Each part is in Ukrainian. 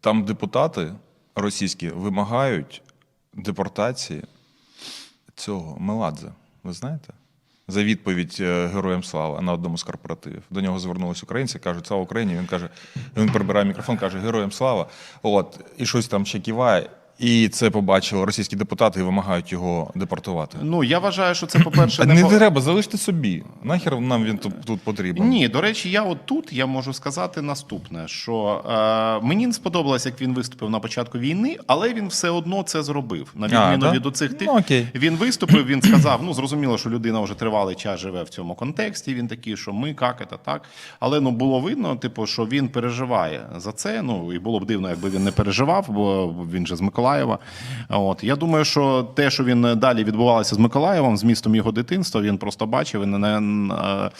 Там депутати російські вимагають депортації цього Меладзе. Ви знаєте? За відповідь е, Героям слава на одному з корпоративів. До нього звернулись українці, кажуть, слава Україні. Він каже, він прибирає мікрофон, каже, Героям слава. От, і щось там ще киває. І це побачили російські депутати і вимагають його депортувати. Ну я вважаю, що це, по-перше, не не треба, залиште собі. Нахер нам він тут, тут потрібен? Ні, до речі, я от тут я можу сказати наступне: що е, мені не сподобалось, як він виступив на початку війни, але він все одно це зробив. На відміну від оцих тих, Ну, окей. він виступив, він сказав: ну зрозуміло, що людина вже тривалий час живе в цьому контексті. Він такий, що ми як це так. Але ну було видно, типу, що він переживає за це. Ну і було б дивно, якби він не переживав, бо він же з Миколаєва. От я думаю, що те, що він далі відбувалося з Миколаєвом, з містом його дитинства, він просто бачив і не е,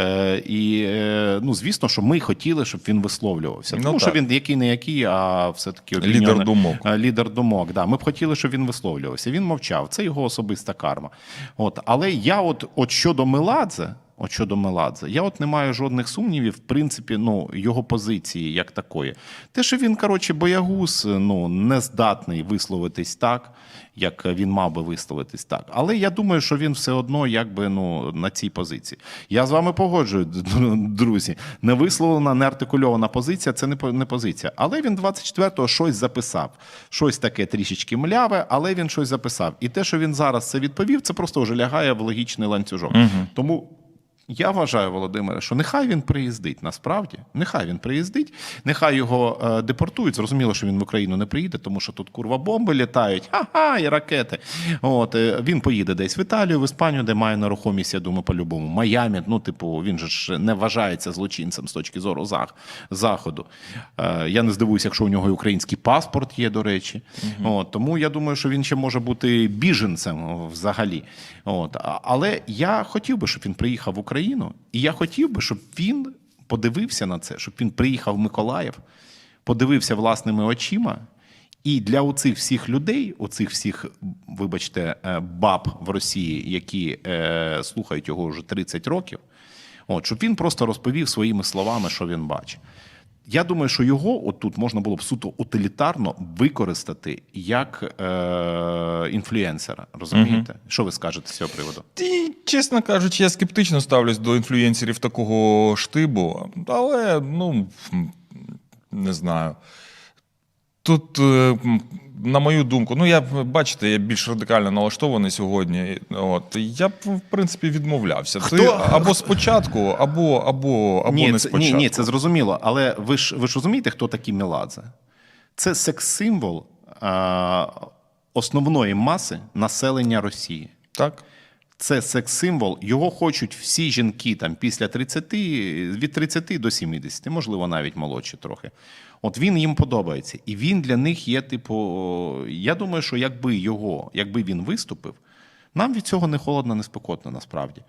е, і е, ну звісно, що ми хотіли, щоб він висловлювався. Ну, Тому що він який не який, а все таки Лідер думок. Лідер думок, да. Ми б хотіли, щоб він висловлювався. Він мовчав. Це його особиста карма. От, але я, от, от щодо Меладзе, от щодо Меладзе, я от не маю жодних сумнівів, в принципі, ну, його позиції як такої. Те, що він, коротше, боягуз, ну, не здатний висловитись так, як він мав би висловитись так. Але я думаю, що він все одно якби ну, на цій позиції. Я з вами погоджую, друзі. Не висловлена, не артикульована позиція це не позиція. Але він 24-го щось записав. Щось таке трішечки мляве, але він щось записав. І те, що він зараз це відповів, це просто вже лягає в логічний ланцюжок. Тому. Я вважаю, Володимире, що нехай він приїздить насправді. Нехай він приїздить, нехай його е, депортують. Зрозуміло, що він в Україну не приїде, тому що тут курва бомби літають, ха-ха, і ракети. От е, він поїде десь в Італію, в Іспанію, де має нерухомість, я думаю, по-любому. Майамі, ну, типу, він же ж не вважається злочинцем з точки зору зах- заходу. Е, я не здивуюся, якщо у нього і український паспорт є, до речі. От, тому я думаю, що він ще може бути біженцем взагалі. От, але я хотів би, щоб він приїхав в Україну, і я хотів би, щоб він подивився на це, щоб він приїхав в Миколаїв, подивився власними очима. І для оцих всіх людей, оцих всіх, вибачте, е, баб в Росії, які е, слухають його вже 30 років, от, щоб він просто розповів своїми словами, що він бачить. Я думаю, що його отут можна було б суто утилітарно використати як е, інфлюенсера. Розумієте? Що ви скажете з цього приводу? І, чесно кажучи, я скептично ставлюсь до інфлюєнсерів такого штибу, але ну не знаю. Тут, е, на мою думку, ну я бачите, я більш радикально налаштований сьогодні. От я б в принципі відмовлявся. Ти або спочатку, або або або ні, не спочатку. ні, ні, це зрозуміло. Але ви ж ви ж розумієте, хто такий Меладзе? Це секс-символ е, основної маси населення Росії. так. Це секс-символ. Його хочуть всі жінки там після 30, від 30 до 70, можливо, навіть молодші трохи. От він їм подобається. І він для них є, типу, я думаю, що якби його, якби він виступив, нам від цього не холодно, не спекотно, насправді.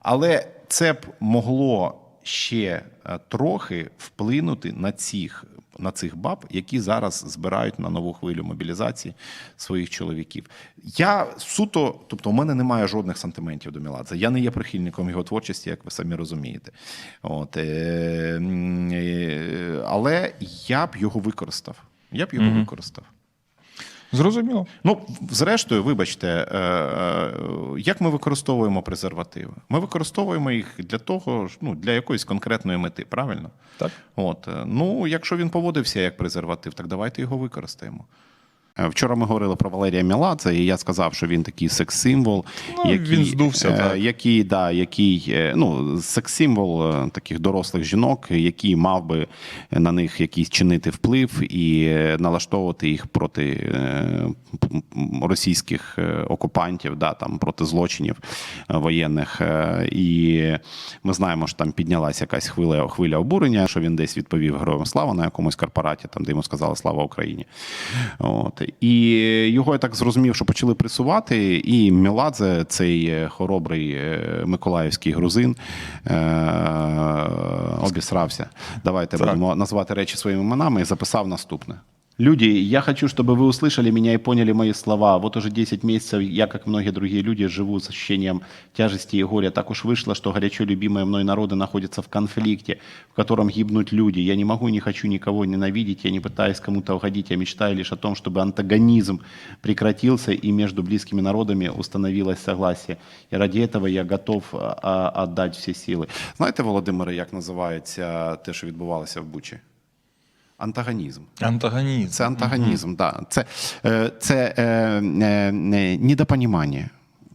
Але це б могло ще е, трохи вплинути на цих, на цих баб, які зараз збирають на нову хвилю мобілізації своїх чоловіків. Я суто, тобто, у мене немає жодних сантиментів до Міладзе. Я не є прихильником його творчості, як ви самі розумієте. От, е, е, але я б його використав. Я б його використав. Зрозуміло. Ну, зрештою, вибачте, е, е, як ми використовуємо презервативи? Ми використовуємо їх для того, ну, для якоїсь конкретної мети, правильно? Так. От, е, ну, якщо він поводився як презерватив, так давайте його використаємо. Е, Вчора ми говорили про Валерія Меладзе, і я сказав, що він такий секс-символ, Ну, він здувся, е, так. який, да, який е, ну, секс-символ таких дорослих жінок, який мав би на них якийсь чинити вплив і налаштовувати їх проти російських окупантів, да, там, проти злочинів воєнних. І ми знаємо, що там піднялася якась хвиля, хвиля обурення, що він десь відповів Героям слава на якомусь корпораті, там, де йому сказали Слава Україні. От. І його я так зрозумів, що почали пресувати, і Меладзе, цей е, хоробрий е, миколаївський грузин, е, обісрався. Давайте Так. будемо назвати речі своїми іменами і записав наступне. Люди, я хочу, чтобы вы услышали меня и поняли мои слова. Вот уже 10 месяцев я, как многие другие люди, живу с ощущением тяжести и горя. Так уж вышло, что горячо любимые мной народы находятся в конфликте, в котором гибнут люди. Я не могу и не хочу никого ненавидеть, я не пытаюсь кому-то угодить, я мечтаю лишь о том, чтобы антагонизм прекратился и между близкими народами установилось согласие. И ради этого я готов а, а, отдать всі сили. Знаєте, Володимире, як називається те, що відбувалося в Бучі? Антагонізм. Антагонізм. Це антагонізм, да. Це, е, це е, е, е, недопонімання.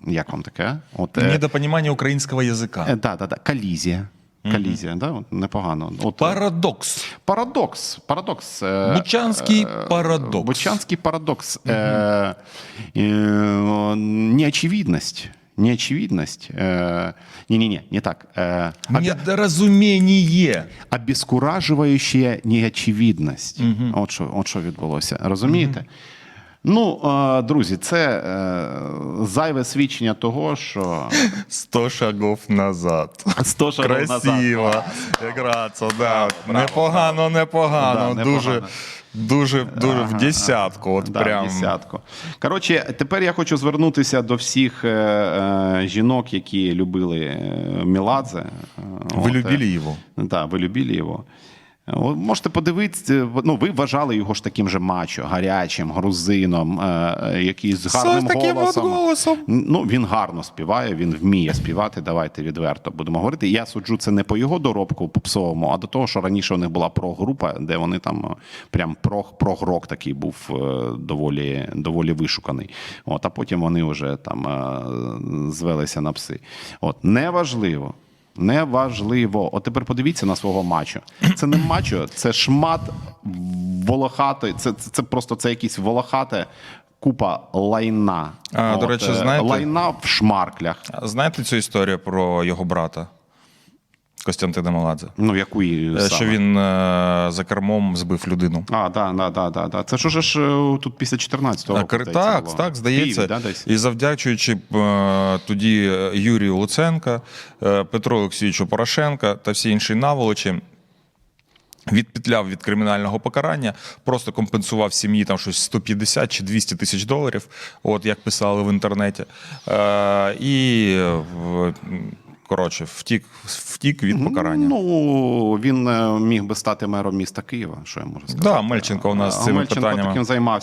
Як вам таке? От, е, Недопонімання українського е, язика. да, да, да. Колізія. Колізія, да? От, непогано. От, Парадокс. Парадокс. Парадокс. е, Бучанський е, парадокс. Бучанський парадокс. Е, е, неочевидность. Неочевидность. Е, не-не-не, не так. Э, Недоразумение. Обескураживающая неочевидность. Угу. От, що, от що відбулося. Розумієте? Ну, друзі, це е, зайве свідчення того, що 100 шагов назад. 100 шагів Красиво. назад. Якраз, да. непогано, непогано. Да, дуже, непогано. дуже, дуже в десятку. От Да, прям. десятку. Коротше, тепер я хочу звернутися до всіх е, е, жінок, які любили Міладзе. Ви от, любили його? Так, ви любили його. Можете подивитися, ну ви вважали його ж таким же мачо, гарячим, грузином, е, е, який з гарним З таким от голосом. голосом. Ну, він гарно співає, він вміє співати. Давайте відверто будемо говорити. Я суджу це не по його доробку попсовому, а до того, що раніше у них була прогрупа, де вони там е, прям прог, прогрок такий був е, доволі, доволі вишуканий. От, а потім вони вже там е, звелися на пси. От, неважливо. Неважливо. От тепер подивіться на свого мачо. Це не мачо, це шмат волохатої. Це, це, це просто це якийсь волохате купа лайна. А, до речі, е, знаєте- лайна в шмарклях. Знаєте цю історію про його брата Костянтина Маладзе? Ну, яку і Е, саме? Що він е, за кермом збив людину. А, да, да, да, да, да. Це ж уже ж е, тут після 14-го року. здається, так, було. так, здається. Києві, да, десь? І завдячуючи е, тоді Юрію Луценка, е, Петру Олексійовичу Порошенка та всі інші наволочі. Відпетляв від кримінального покарання, просто компенсував сім'ї там щось 150 чи 200 тисяч доларів, от як писали в інтернеті. Е, і коротше, втік, втік від покарання. Ну, він е, міг би стати мером міста Києва, що я можу сказати. Да, Мельченко у нас А цими Мельченко питаннями. таким займався.